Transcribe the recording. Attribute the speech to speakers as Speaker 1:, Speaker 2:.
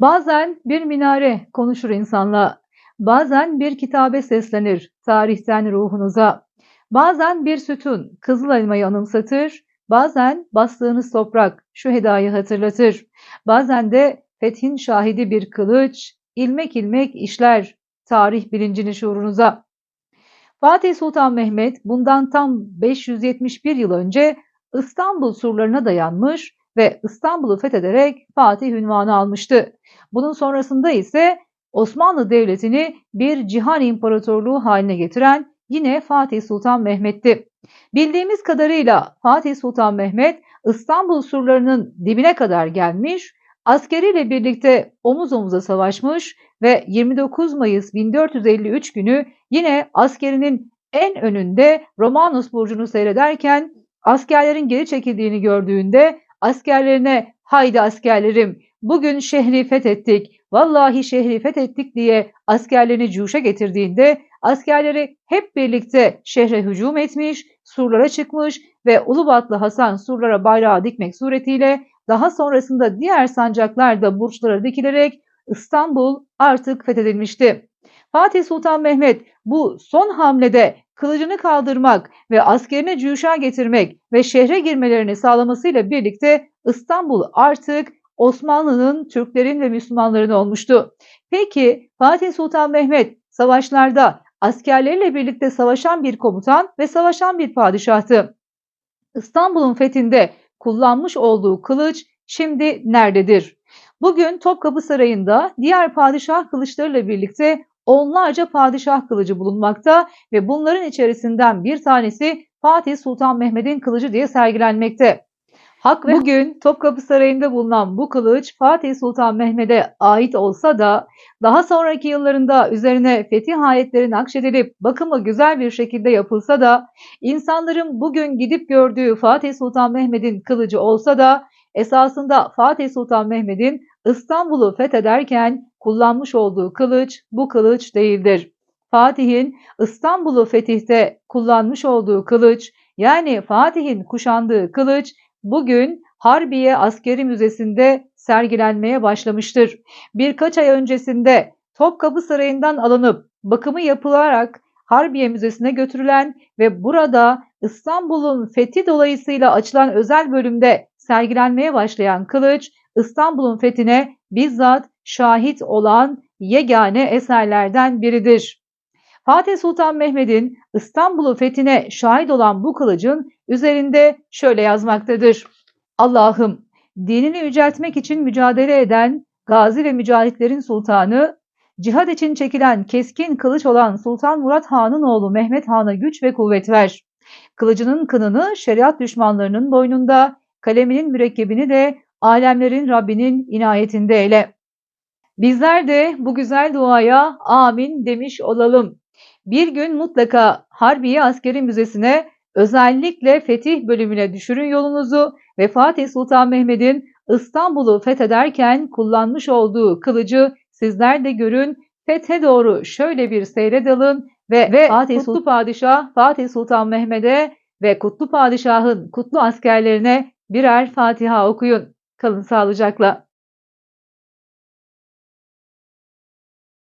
Speaker 1: Bazen bir minare konuşur insanla, bazen bir kitabe seslenir tarihten ruhunuza, bazen bir sütun kızıl elmayı anımsatır, bazen bastığınız toprak şu hedayı hatırlatır, bazen de fethin şahidi bir kılıç, ilmek ilmek işler tarih bilincini şuurunuza. Fatih Sultan Mehmet bundan tam 571 yıl önce İstanbul surlarına dayanmış ve İstanbul'u fethederek Fatih ünvanı almıştı. Bunun sonrasında ise Osmanlı Devleti'ni bir cihan imparatorluğu haline getiren yine Fatih Sultan Mehmet'ti. Bildiğimiz kadarıyla Fatih Sultan Mehmet İstanbul surlarının dibine kadar gelmiş, askeriyle birlikte omuz omuza savaşmış ve 29 Mayıs 1453 günü yine askerinin en önünde Romanus burcunu seyrederken askerlerin geri çekildiğini gördüğünde askerlerine haydi askerlerim bugün şehri fethettik, vallahi şehri fethettik diye askerlerini cuşa getirdiğinde askerleri hep birlikte şehre hücum etmiş, surlara çıkmış ve Ulubatlı Hasan surlara bayrağı dikmek suretiyle daha sonrasında diğer sancaklar da burçlara dikilerek İstanbul artık fethedilmişti. Fatih Sultan Mehmet bu son hamlede kılıcını kaldırmak ve askerine cüşa getirmek ve şehre girmelerini sağlamasıyla birlikte İstanbul artık Osmanlı'nın, Türklerin ve Müslümanların olmuştu. Peki Fatih Sultan Mehmet savaşlarda askerleriyle birlikte savaşan bir komutan ve savaşan bir padişahtı. İstanbul'un fethinde kullanmış olduğu kılıç şimdi nerededir? Bugün Topkapı Sarayı'nda diğer padişah kılıçlarıyla birlikte onlarca padişah kılıcı bulunmakta ve bunların içerisinden bir tanesi Fatih Sultan Mehmet'in kılıcı diye sergilenmekte. Hak ve bugün Topkapı Sarayı'nda bulunan bu kılıç Fatih Sultan Mehmet'e ait olsa da daha sonraki yıllarında üzerine fetih ayetleri nakşedilip bakımı güzel bir şekilde yapılsa da insanların bugün gidip gördüğü Fatih Sultan Mehmet'in kılıcı olsa da esasında Fatih Sultan Mehmet'in İstanbul'u fethederken kullanmış olduğu kılıç bu kılıç değildir. Fatih'in İstanbul'u fetihte kullanmış olduğu kılıç yani Fatih'in kuşandığı kılıç bugün Harbiye Askeri Müzesi'nde sergilenmeye başlamıştır. Birkaç ay öncesinde Topkapı Sarayı'ndan alınıp bakımı yapılarak Harbiye Müzesi'ne götürülen ve burada İstanbul'un fethi dolayısıyla açılan özel bölümde sergilenmeye başlayan kılıç İstanbul'un fethine bizzat şahit olan yegane eserlerden biridir. Fatih Sultan Mehmet'in İstanbul'u fethine şahit olan bu kılıcın üzerinde şöyle yazmaktadır. Allah'ım dinini yüceltmek için mücadele eden gazi ve mücahitlerin sultanı, cihad için çekilen keskin kılıç olan Sultan Murat Han'ın oğlu Mehmet Han'a güç ve kuvvet ver. Kılıcının kınını şeriat düşmanlarının boynunda, kaleminin mürekkebini de alemlerin Rabbinin inayetinde eyle. Bizler de bu güzel duaya amin demiş olalım. Bir gün mutlaka Harbiye Askeri Müzesi'ne özellikle fetih bölümüne düşürün yolunuzu ve Fatih Sultan Mehmet'in İstanbul'u fethederken kullanmış olduğu kılıcı sizler de görün. Fethe doğru şöyle bir seyre dalın ve, ve Fatih Kutlu Padişah Fatih Sultan Mehmet'e ve Kutlu Padişah'ın kutlu askerlerine birer Fatiha okuyun. Kalın sağlıcakla.